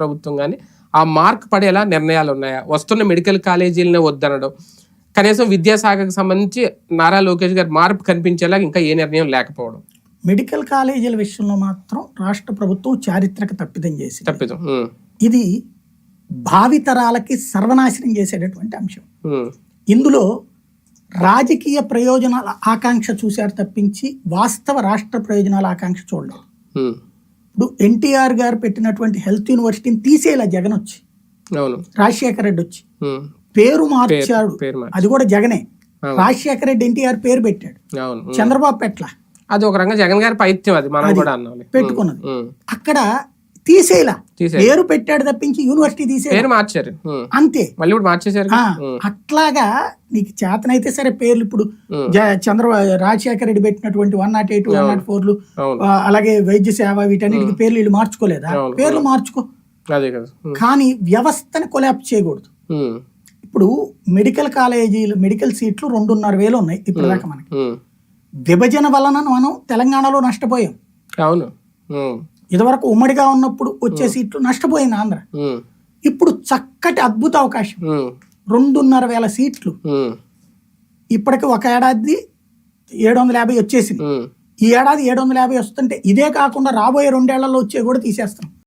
ప్రభుత్వం కానీ ఆ మార్క్ పడేలా నిర్ణయాలు ఉన్నాయా వస్తున్న మెడికల్ కాలేజీలనే వద్దనడం. కనీసం విద్యాశాఖకు సంబంధించి నారా లోకేష్ గారి మార్పు కనిపించేలా ఇంకా ఏ నిర్ణయం లేకపోవడం. మెడికల్ కాలేజీల విషయంలో మాత్రం రాష్ట్ర ప్రభుత్వం చారిత్రక తప్పిదం చేసింది. తప్పిదం ఇది భావితరాలకి సర్వనాశనం చేసేటటువంటి అంశం. ఇందులో రాజకీయ ప్రయోజనాల ఆకాంక్ష చూశారు తప్పించి వాస్తవ రాష్ట్ర ప్రయోజనాల ఆకాంక్ష చూడలేదు. ఇప్పుడు ఎన్టీఆర్ గారు పెట్టినటువంటి హెల్త్ యూనివర్సిటీని తీసేలా జగన్ వచ్చి రాజశేఖర రెడ్డి వచ్చి. పేరు మార్చాడు. అది కూడా జగనే. రాజశేఖర రెడ్డి ఎన్టీఆర్ పేరు పెట్టాడు. చంద్రబాబు పెట్ల అది ఒక రంగా జగన్ గారి పైత్యం అది మనం కూడా పెట్టుకున్నది. అక్కడ తీసేలా తీసే పేరు పెట్టాడు తప్పించి యూనివర్సిటీ తీసే పేరు మార్చారు. అంతే. మళ్ళీ ఇప్పుడు మార్చేశారు అట్లాగా నీకు చేతనైతే సరే పేర్లు ఇప్పుడు జ- చంద్ర రాజశేఖర రెడ్డి పెట్టినటువంటి one nought eight one nought ఫోర్లు అలాగే వైద్య సేవ వీటన్నిటికి పేర్లు వీళ్ళు మార్చుకోలేదా. పేర్లు మార్చుకో. అదే కదా. ఉమ్, కానీ వ్యవస్థని కొలాప్ చేయకూడదు. ఇప్పుడు మెడికల్ కాలేజీలు మెడికల్ సీట్లు రెండున్నర వేలు ఉన్నాయి ఇప్పుడు దాకా మనకి. విభజన వలన మనం తెలంగాణలో నష్టపోయాం. అవును. ఇదివరకు ఉమ్మడిగా ఉన్నప్పుడు వచ్చే సీట్లు నష్టపోయింది ఆంధ్ర. ఇప్పుడు చక్కటి అద్భుత అవకాశం. రెండున్నర వేల సీట్లు. ఇప్పటికి ఒక ఏడాది ఏడు వందల యాభై వచ్చేసింది. ఈ ఏడాది ఏడు వందల యాభై వస్తుంటే ఇదే కాకుండా రాబోయే రెండేళ్ళలో వచ్చే కూడా తీసేస్తాం.